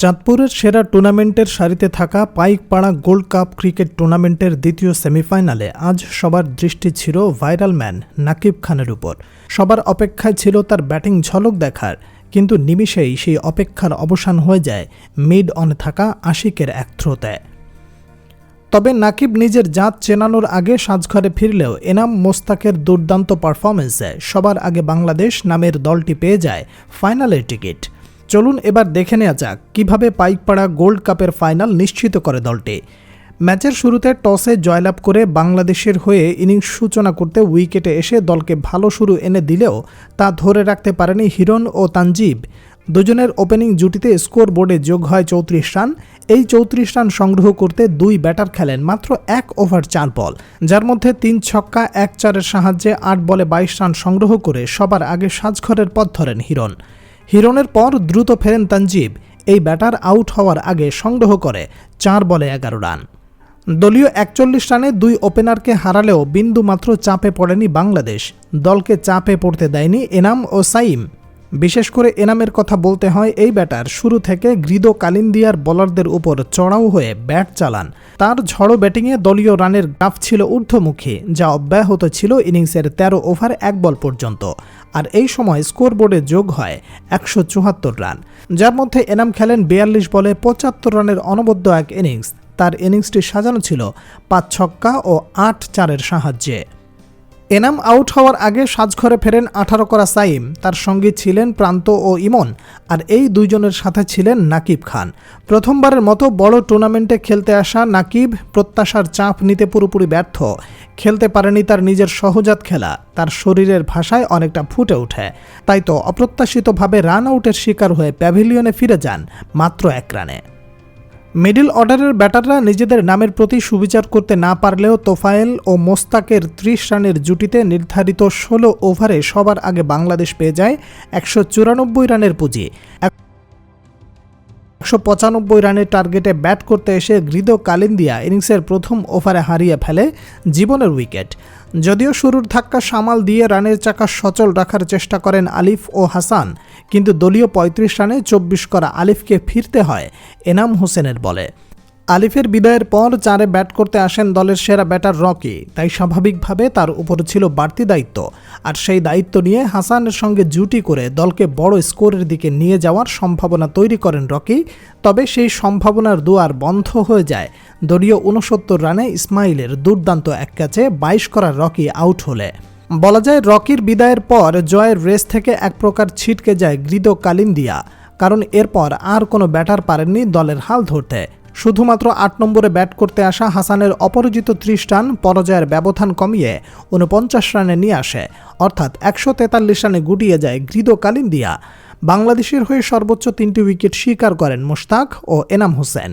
চাঁদপুরের সেরা টুর্নামেন্টের সারিতে থাকা পাইকপাড়া গোল্ড কাপ ক্রিকেট টুর্নামেন্টের দ্বিতীয় সেমিফাইনালে আজ সবার দৃষ্টি ছিল ভাইরাল ম্যান নাকিব খানের উপর। সবার অপেক্ষায় ছিল তার ব্যাটিং ঝলক দেখার, কিন্তু নিমিষেই সেই অপেক্ষার অবসান হয়ে যায় মিড অন থাকা আশিকের এক থ্রোতে। তবে নাকিব নিজের জাত চেনানোর আগে সাজঘরে ফিরলেও এনাম মোস্তাকের দুর্দান্ত পারফরমেন্সে সবার আগে বাংলাদেশ নামের দলটি পেয়ে যায় ফাইনালের টিকিট। চলুন এবার দেখে নেওয়া যাক কীভাবে পাইকপাড়া গোল্ড কাপের ফাইনাল নিশ্চিত করে দলটি। ম্যাচের শুরুতে টসে জয়লাভ করে বাংলাদেশের হয়ে ইনিংস সূচনা করতে উইকেটে এসে দলকে ভালো শুরু এনে দিলেও তা ধরে রাখতে পারেনি হিরণ ও তানজিব। দুজনের ওপেনিং জুটিতে স্কোর বোর্ডে যোগ হয় চৌত্রিশ রান। এই চৌত্রিশ রান সংগ্রহ করতে দুই ব্যাটার খেলেন মাত্র এক ওভার চার বল, যার মধ্যে তিন ছক্কা, এক চারের সাহায্যে আট বলে বাইশ রান সংগ্রহ করে সবার আগে সাজঘরের পথ ধরেন হিরণ। হিরণের পর দ্রুত ফেরেন তানজিব। এই ব্যাটার আউট হওয়ার আগে সংগ্রহ করে চার বলে এগারো রান। দলীয় একচল্লিশ রানে দুই ওপেনারকে হারালেও বিন্দু মাত্র চাপে পড়েনি বাংলাদেশ। দলকে চাপে পড়তে দেয়নি এনাম ও সাইম। বিশেষ করে এনামের কথা বলতে হয় এই ব্যাটার শুরু থেকে গ্রিদো কালিন্দিয়ার বোলারদের উপর চড়াও হয়ে ব্যাট চালান। তার ঝড়ো ব্যাটিংয়ে দলীয় রানের গ্রাফ ছিল ঊর্ধ্বমুখী, যা অব্যাহত ছিল ইনিংসের ১৩ ওভার এক বল পর্যন্ত। আর এই সময় স্কোরবোর্ডে যোগ হয় একশো চুয়াত্তর রান। যার মধ্যে এনাম খেলেন বিয়াল্লিশ বলে পঁচাত্তর রানের অনবদ্য এক ইনিংস। তার ইনিংসটি সাজানো ছিল পাঁচ ছক্কা ও আট চারের সাহায্যে। এনাম আউট হওয়ার আগে সাজঘরে ফেরেন আঠারো করা সাইম। তার সঙ্গে ছিলেন প্রান্ত ও ইমন, আর এই দুইজনের সাথে ছিলেন নাকিব খান। প্রথমবারের মতো বড় টুর্নামেন্টে খেলতে আসা নাকিব প্রত্যাশার চাপ নিতে পুরোপুরি ব্যর্থ। খেলতে পারেনি তার নিজের সহজাত খেলা। তার শরীরের ভাষায় অনেকটা ফুটে ওঠে। তাই তো অপ্রত্যাশিতভাবে রান আউটের শিকার হয়ে প্যাভিলিয়নে ফিরে যান মাত্র এক রানে। মিডল অর্ডারের ব্যাটাররা নিজেদের নামের প্রতি সুবিচার করতে না পারলেও তোফায়েল ও মোস্তাকের ত্রিশ রানের জুটিতে নির্ধারিত ষোলো ওভারে সবার আগে বাংলাদেশ পেয়ে যায় একশো চুরানব্বই রানের পুঁজি। একশো পঁচানব্বই রানের টার্গেটে ব্যাট করতে এসে গৃদ কালিন্দিয়া ইনিংসের প্রথম ওভারে হারিয়ে ফেলে জীবনের উইকেট। যদিও শুরুর ধাক্কা সামাল দিয়ে রানের চাকা সচল রাখার চেষ্টা করেন আলিফ ও হাসান, কিন্তু দলীয় পঁয়ত্রিশ রানে চব্বিশ করা আলিফকে ফিরতে হয় এনাম হোসেনের বলে। আলিফের বিদায়ের পর চারে ব্যাট করতে আসেন দলের সেরা ব্যাটার রকি, তাই স্বাভাবিকভাবে তার উপর ছিল বাড়তি দায়িত্ব। আর সেই দায়িত্ব নিয়ে হাসানের সঙ্গে জুটি করে দলকে বড় স্কোরের দিকে নিয়ে যাওয়ার সম্ভাবনা তৈরি করেন রকি। তবে সেই সম্ভাবনার দুয়ার বন্ধ হয়ে যায়। দলীয় উনসত্তর রানে ইসমাইলের দুর্দান্ত এক ক্যাচে বাইশ করা রকি আউট হলে। বলা যায় রকির বিদায়ের পর জয়ের রেস থেকে এক প্রকার ছিটকে যায় গৃদ কালিন্দিয়া কারণ এরপর আর কোনো ব্যাটার পারেননি দলের হাল ধরতে। শুধুমাত্র আট নম্বরে ব্যাট করতে আসা হাসানের অপরাজিত ত্রিশ রান পরাজয়ের ব্যবধান কমিয়ে উনপঞ্চাশ রানে নিয়ে আসে। অর্থাৎ একশো তেতাল্লিশ রানে গুটিয়ে যায় গৃদ কালিন্দিয়া। বাংলাদেশের হয়ে সর্বোচ্চ তিনটি উইকেট স্বীকার করেন মুশতাক ও এনাম হোসেন।